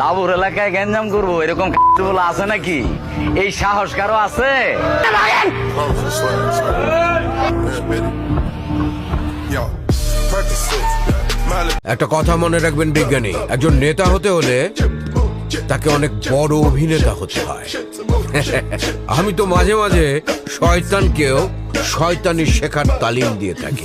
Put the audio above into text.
লাভুর এলাকায় গ্যাঞ্জাম করব এরকম বলে আছে নাকি? এই সাহস কারও আছে? একটা কথা মনে রাখবেন বিজ্ঞানী একজন নেতা হতে হলে তাকে অনেক বড় অভিনেতা হতে হয়। আমি তো মাঝে মাঝে শয়তানকেও শয়তানি শেখার তালিম দিয়ে থাকি।